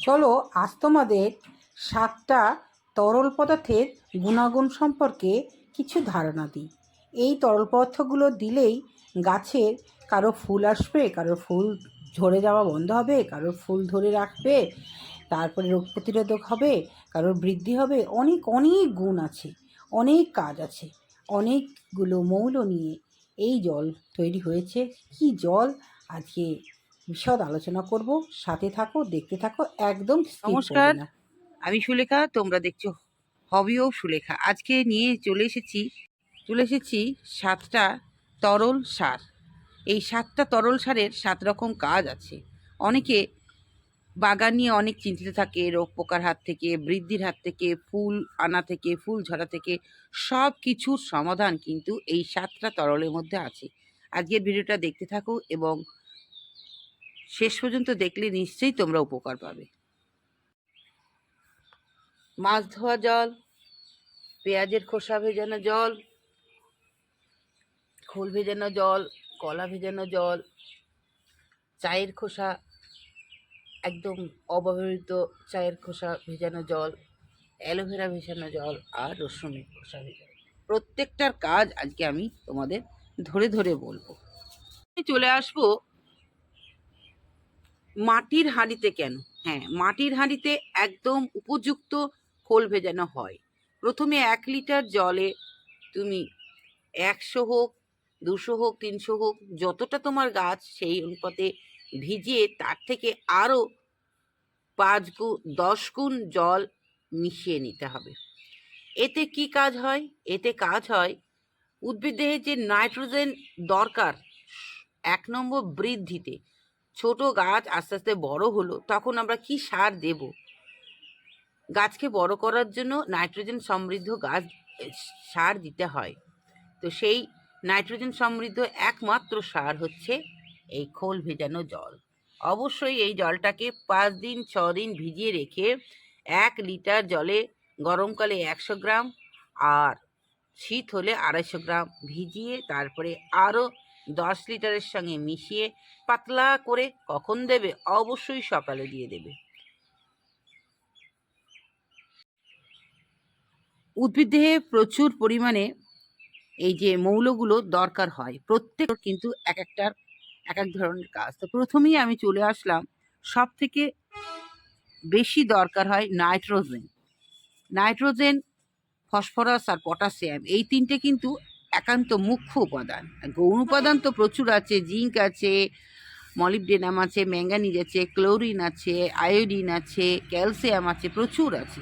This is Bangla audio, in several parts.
চলো, আজ তোমাদের সাতটা তরল পদার্থের গুণাগুণ সম্পর্কে কিছু ধারণা দিই। এই তরল পদার্থগুলো দিলেই গাছের কারও ফুল আসবে, কারও ফুল ঝরে যাওয়া বন্ধ হবে কারোর ফুল ধরে রাখবে, তারপরে রোগ প্রতিরোধক হবে কারোর বৃদ্ধি হবে, অনেক অনেক গুণ আছে, অনেক কাজ আছে। অনেকগুলো মৌল নিয়ে এই জল তৈরি হয়েছে। কি জল? আজকে বিশদ আলোচনা করব সাথে থাকো দেখতে থাকো একদম নমস্কার। আমি সুলেখা তোমরা দেখছ হবিও সুলেখা। আজকে নিয়ে চলে এসেছি চলে এসেছি সাতটা তরল সার। এই সাতটা তরল সারের সাত রকম কাজ আছে। অনেকে বাগান নিয়ে অনেক চিন্তিত থাকে রোগ পোকার হাত থেকে বৃদ্ধির হাত থেকে ফুল আনা থেকে ফুল ঝরা থেকে সব কিছুর সমাধান কিন্তু এই সাতটা তরলের মধ্যে আছে। আজকের ভিডিওটা দেখতে থাকো এবং শেষ পর্যন্ত দেখলে নিশ্চয়ই তোমরা উপকার পাবে। মাছ ধোয়া জল, পেঁয়াজের খোসা ভেজানো জল, খোল ভেজানো জল, কলা ভেজানো জল, চায়ের খোসা, একদম অব্যবহৃত চায়ের খোসা ভেজানো জল, অ্যালোভেরা ভেজানো জল আর রসুনের খোসা ভেজানো প্রত্যেকটার কাজ আজকে আমি তোমাদের ধরে ধরে বলব। চলে আসব মাটির হাঁড়িতে কেন? হ্যাঁ মাটির হাঁড়িতে একদম উপযুক্ত খোল ভেজানো হয়। প্রথমে এক লিটার জলে তুমি একশো হোক, দুশো হোক, তিনশো হোক, যতটা তোমার গাছ সেই অনুপাতে ভিজিয়ে তার থেকে আরও পাঁচ গুণ দশ গুণ জল মিশিয়ে নিতে হবে। এতে কি কাজ হয়? এতে কাজ হয় উদ্ভিদদেহের যে নাইট্রোজেন দরকার এক নম্বর বৃদ্ধিতে। ছোট গাছ আস্তে আস্তে বড় হলো, তখন আমরা কি সার দেব? গাছকে বড় করার জন্য নাইট্রোজেন সমৃদ্ধ গাছ সার দিতে হয়। তো সেই নাইট্রোজেন সমৃদ্ধ একমাত্র সার হচ্ছে এই খোল ভেজানো জল। অবশ্যই এই জলটাকে পাঁচ দিন, ছ দিন ভিজিয়ে রেখে এক লিটার জলে গরমকালে একশো গ্রাম আর শীত হলে আড়াইশো গ্রাম ভিজিয়ে তারপরে আরও দশ লিটারের সঙ্গে মিশিয়ে পাতলা করে কখন দেবে? অবশ্যই সকালে দিয়ে দেবে। উদ্ভিদদেহে প্রচুর পরিমাণে এই যে মৌলগুলো দরকার হয়। প্রত্যেক কিন্তু এক একটার এক এক ধরনের কাজ। তো প্রথমেই আমি চলে আসলাম সব থেকে বেশি দরকার হয় নাইট্রোজেন। নাইট্রোজেন, ফসফরাস আর পটাশিয়াম, এই তিনটে কিন্তু একান্ত মুখ্য উপাদান। গৌণ উপাদান তো প্রচুর আছে, জিঙ্ক আছে মলিবডেনাম আছে ম্যাঙ্গানিজ আছে ক্লোরিন আছে আয়োডিন আছে ক্যালসিয়াম আছে, প্রচুর আছে।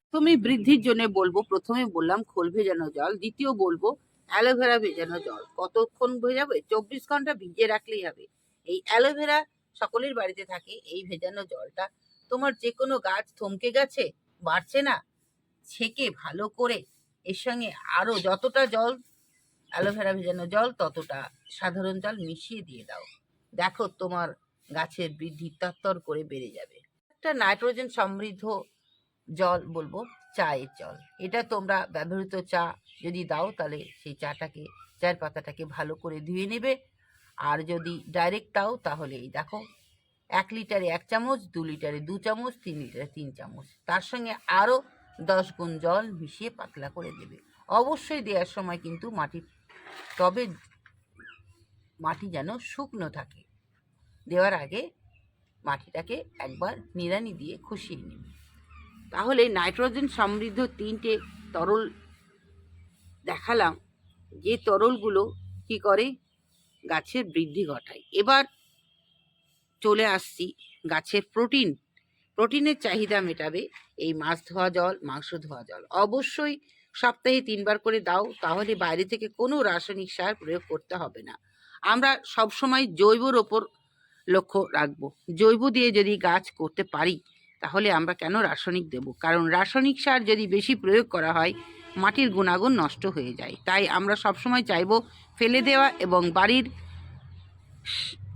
প্রথমে বৃদ্ধির জন্য বলব, প্রথমে বললাম খোল ভেজানো জল, দ্বিতীয় বলব অ্যালোভেরা ভেজানো জল। কতক্ষণ ভেজাবে? চব্বিশ ঘণ্টা ভিজিয়ে রাখলেই হবে। এই অ্যালোভেরা সকলের বাড়িতে থাকে, এই ভেজানো জলটা তোমার যে কোনো গাছ থমকে গেছে, বাড়ছে না, ছেঁকে ভালো করে এর সঙ্গে আরও যতটা জল, অ্যালোভেরা ভেজানো জল, ততটা সাধারণ জল মিশিয়ে দিয়ে দাও। দেখো তোমার গাছের বৃদ্ধি তত্তর করে বেড়ে যাবে। একটা নাইট্রোজেন সমৃদ্ধ জল বলব, চায়ের জল। এটা তোমরা ব্যবহৃত চা যদি দাও, তাহলে সেই চাটাকে, চায়ের পাতাটাকে ভালো করে ধুয়ে নেবে। আর যদি ডাইরেক্ট দাও, তাহলে এই দেখো, এক লিটারে এক চামচ, দু লিটারে দু চামচ, তিন লিটারে তিন চামচ। তার সঙ্গে আরও দশ গুণ জল মিশিয়ে পাতলা করে দেবে। অবশ্যই দেওয়ার সময় কিন্তু মাটি, তবে মাটি যেন শুকনো থাকে। দেওয়ার আগে মাটিটাকে একবার নিড়ানি দিয়ে খুশিয়ে নেবে। তাহলে নাইট্রোজেন সমৃদ্ধ তিনটে তরল দেখালাম। যে তরলগুলো কি করে? গাছের বৃদ্ধি ঘটায়। এবার চলে আসছি গাছের প্রোটিন প্রোটিনের চাহিদা মেটাবে এই মাছ ধোয়া জল, মাংস ধোয়া জল। অবশ্যই সপ্তাহে তিনবার করে দাও, তাহলে বাইরে থেকে কোনো রাসায়নিক সার প্রয়োগ করতে হবে না। আমরা সবসময় জৈবর ওপর লক্ষ্য রাখব। জৈব দিয়ে যদি গাছ করতে পারি, তাহলে আমরা কেন রাসায়নিক দেব? কারণ রাসায়নিক সার যদি বেশি প্রয়োগ করা হয়, মাটির গুণাগুণ নষ্ট হয়ে যায়। তাই আমরা সবসময় চাইব ফেলে দেওয়া এবং বাড়ির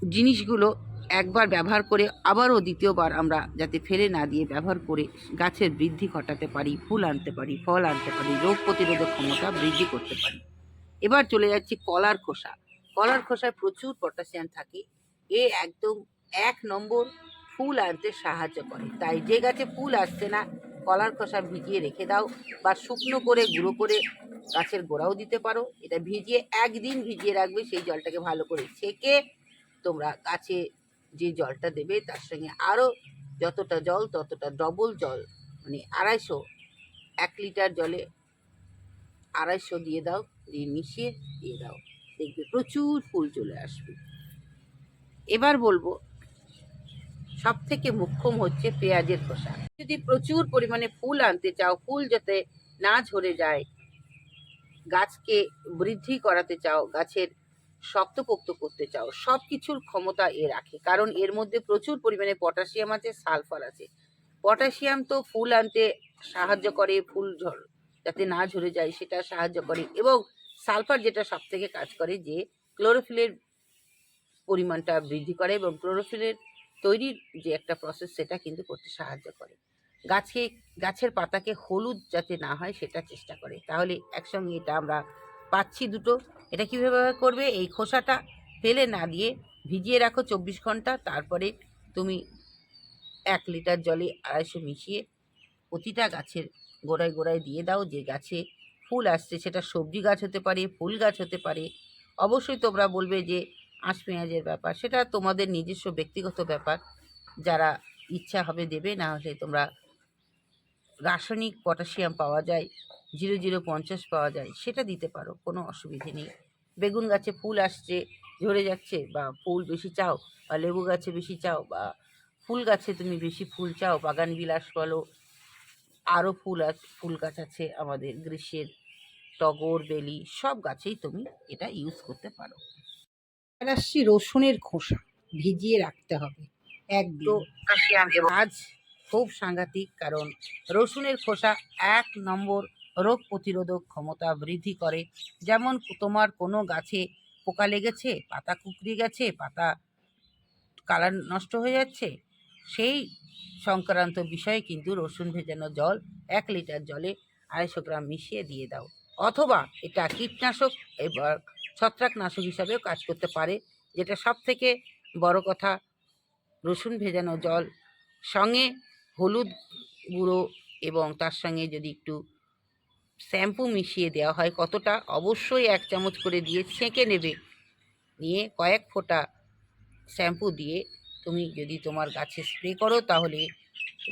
জিনিসগুলো একবার ব্যবহার করে আবারও দ্বিতীয়বার আমরা যাতে ফেলে না দিয়ে ব্যবহার করে গাছের বৃদ্ধি ঘটাতে পারি, ফুল আনতে পারি, ফল আনতে পারি, রোগ প্রতিরোধক ক্ষমতা বৃদ্ধি করতে পারি। এবার চলে যাচ্ছি কলার খোসা। কলার খোসায় প্রচুর পটাশিয়াম থাকে। এ একদম এক নম্বর ফুল আনতে সাহায্য করে। তাই যে গাছে ফুল আসছে না, কলার খোসা ভিজিয়ে রেখে দাও বা শুকনো করে, গুঁড়ো করে গাছের গোড়াও দিতে পারো। এটা ভিজিয়ে একদিন ভিজিয়ে রাখবে, সেই জলটাকে ভালো করে ছেঁকে তোমরা গাছে যে জলটা দেবে, তার সঙ্গে আরও যতটা জল, ততটা ডবল জল মানে আড়াইশো, এক লিটার জলে আড়াইশো দিয়ে দাও, দিয়ে মিশিয়ে দিয়ে দাও। দেখবে প্রচুর ফুল চলে আসবে। এবার বলব সব থেকে মুখ্যম হচ্ছে পেঁয়াজের খোসা। যদি প্রচুর পরিমাণে ফুল আনতে চাও, ফুল যাতে না ঝরে যায়, গাছকে বৃদ্ধি করাতে চাও, গাছের শক্তপোক্ত করতে চাও সব কিছুর ক্ষমতা এ রাখে। কারণ এর মধ্যে প্রচুর পরিমাণে পটাশিয়াম আছে সালফার আছে। পটাশিয়াম তো ফুল আনতে সাহায্য করে, ফুল ঝড় যাতে না ঝরে যায় সেটা সাহায্য করে। এবং সালফার যেটা সব থেকে কাজ করে যে ক্লোরোফিলের পরিমাণটা বৃদ্ধি করে এবং ক্লোরোফিলের তৈরির যে একটা প্রসেস সেটা কিন্তু করতে সাহায্য করে। গাছে, গাছের পাতাকে হলুদ যাতে না হয় সেটা চেষ্টা করে। তাহলে একসঙ্গে এটা আমরা পাচ্ছি দুটো। এটা কীভাবে ব্যবহার করবে? এই খোসাটা ফেলে না দিয়ে ভিজিয়ে রাখো চব্বিশ ঘণ্টা। তারপরে তুমি এক লিটার জলে আড়াইশো মিশিয়ে প্রতিটা গাছের গোড়ায় গোড়ায় দিয়ে দাও। যে গাছে ফুল আসছে সেটা সবজি গাছ হতে পারে, ফুল গাছ হতে পারে। অবশ্যই তোমরা বলবে যে আঁশ পেঁয়াজের ব্যাপার। সেটা তোমাদের নিজস্ব ব্যক্তিগত ব্যাপার। যারা ইচ্ছা হবে দেবে, না হলে তোমরা রাসায়নিক পটাশিয়াম পাওয়া যায়। জিরো জিরো পঞ্চাশ পাওয়া যায় সেটা দিতে পারো কোনো অসুবিধে নেই। বেগুন গাছে ফুল আসছে ঝরে যাচ্ছে বা ফুল বেশি চাও বা লেবু গাছে বেশি চাও বা ফুল গাছে তুমি বেশি ফুল চাও বাগান বিলাস বলো আরও ফুল আছে ফুল গাছ আছে আমাদের গ্রীষ্মের টগর বেলি সব গাছেই তুমি এটা ইউজ করতে পারো। আর আসছি রসুনের খোসা ভিজিয়ে রাখতে হবে পটাশিয়াম আজ খুব সাংঘাতিক কারণ রসুনের খোসা এক নম্বর রোগ প্রতিরোধক ক্ষমতা বৃদ্ধি করে। যেমন তোমার কোনো গাছে পোকা লেগেছে, পাতা কুকড়ে গেছে, পাতা কালার নষ্ট হয়ে যাচ্ছে, সেই সংক্রান্ত বিষয়ে কিন্তু রসুন ভেজানো জল এক লিটার জলে আড়াইশো গ্রাম মিশিয়ে দিয়ে দাও। অথবা এটা কীটনাশক এবার ছত্রাকনাশক হিসাবেও কাজ করতে পারে। যেটা সব থেকে বড় কথা, রসুন ভেজানো জল সঙ্গে হলুদ গুঁড়ো এবং তার সঙ্গে যদি একটু শ্যাম্পু মিশিয়ে দেওয়া হয়। কতটা? অবশ্যই এক চামচ করে দিয়ে ছেঁকে নেবে। নিয়ে কয়েক ফোঁটা শ্যাম্পু দিয়ে তুমি যদি তোমার গাছে স্প্রে করো তাহলে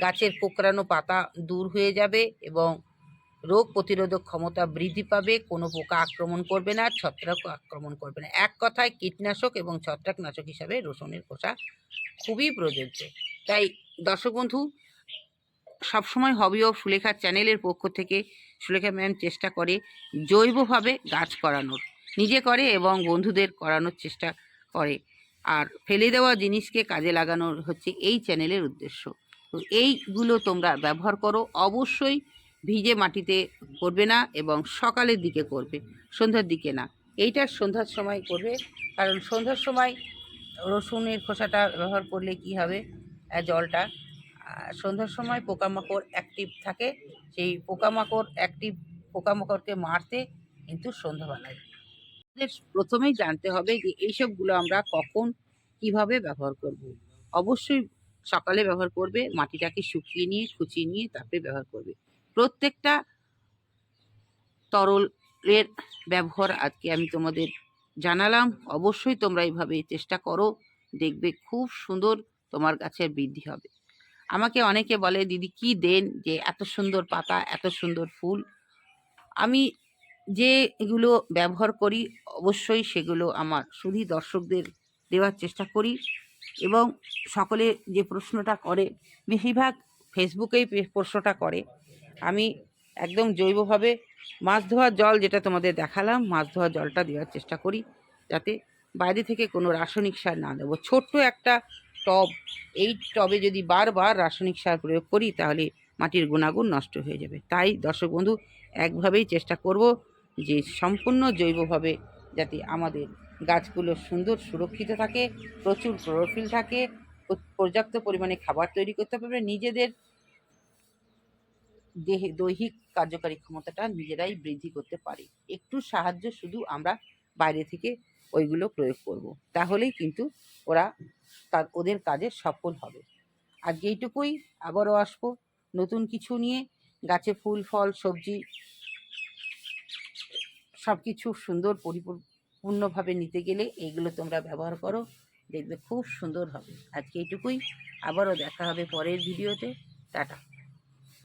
গাছের কোকড়ানো পাতা দূর হয়ে যাবে এবং রোগ প্রতিরোধক ক্ষমতা বৃদ্ধি পাবে। কোনো পোকা আক্রমণ করবে না ছত্রাক আক্রমণ করবে না। এক কথায় কীটনাশক এবং ছত্রাকনাশক হিসাবে রসুনের খোসা খুবই প্রযোজ্য। তাই দর্শক বন্ধু সবসময় হবি অফ সুলেখার চ্যানেলের পক্ষ থেকে সুলেখা ম্যাম চেষ্টা করে জৈবভাবে গাছ করানোর। নিজে করে এবং বন্ধুদের করানোর চেষ্টা করে। আর ফেলে দেওয়া জিনিসকে কাজে লাগানোর হচ্ছে এই চ্যানেলের উদ্দেশ্য। তো এইগুলো তোমরা ব্যবহার করো। অবশ্যই ভিজে মাটিতে করবে না এবং সকালের দিকে করবে, সন্ধ্যার দিকে না। এইটা সন্ধ্যার সময় করবে। কারণ সন্ধ্যার সময় রসুনের খোসাটা ব্যবহার করলে কি হবে? জলটা সন্ধ্যার সময় পোকামাকড় অ্যাক্টিভ থাকে। সেই পোকামাকড় অ্যাক্টিভ পোকামাকড়কে মারতে কিন্তু সন্ধ্যাবেলায় আমাদের প্রথমেই জানতে হবে যে এইসবগুলো আমরা কখন কীভাবে ব্যবহার করব। অবশ্যই সকালে ব্যবহার করবে, মাটিটাকে শুকিয়ে নিয়ে, খুঁচিয়ে নিয়ে তারপরে ব্যবহার করবে। প্রত্যেকটা তরলের ব্যবহার আজকে আমি তোমাদের জানালাম। অবশ্যই তোমরা এইভাবে চেষ্টা করো। দেখবে খুব সুন্দর তোমার গাছের বৃদ্ধি হবে। আমাকে অনেকে বলে, দিদি, কি দেন যে এত সুন্দর পাতা, এত সুন্দর ফুল? আমি যে এগুলো ব্যবহার করি, অবশ্যই সেগুলো আমার শুধু দর্শকদের দেওয়ার চেষ্টা করি এবং সকলে যে প্রশ্নটা করে, বেশিরভাগ ফেসবুকেই প্রশ্নটা করে। আমি একদম জৈবভাবে মাছ ধোয়ার জল যেটা তোমাদের দেখালাম, মাছ ধোয়ার জলটা দেওয়ার চেষ্টা করি যাতে বাইরে থেকে কোনো রাসায়নিক সার না দেবো। ছোট্ট একটা টব, এই টবে যদি বারবার রাসায়নিক সার প্রয়োগ করি, তাহলে মাটির গুণাগুণ নষ্ট হয়ে যাবে। তাই দর্শক বন্ধু, একভাবেই চেষ্টা করব যে সম্পূর্ণ জৈবভাবে যাতে আমাদের গাছগুলো সুন্দর সুরক্ষিত থাকে, প্রচুর ক্লোরোফিল থাকে পর্যাপ্ত পরিমাণে খাবার তৈরি করতে পারবে, নিজেদের দেহে দৈহিক কার্যকারী ক্ষমতাটা নিজেরাই বৃদ্ধি করতে পারি। একটু সাহায্য শুধু আমরা বাইরে থেকে ওইগুলো প্রয়োগ করব। তাহলেই কিন্তু ওরা তার, ওদের কাজে সফল হবে। আজকে এইটুকুই আবারও আসব, নতুন কিছু নিয়ে গাছে ফুল, ফল, সবজি সব কিছু সুন্দর পরিপূর্ণভাবে নিতে গেলে এইগুলো তোমরা ব্যবহার করো, দেখবে খুব সুন্দর হবে। আজকে এইটুকুই, আবারও দেখা হবে পরের ভিডিওতে। টাটা।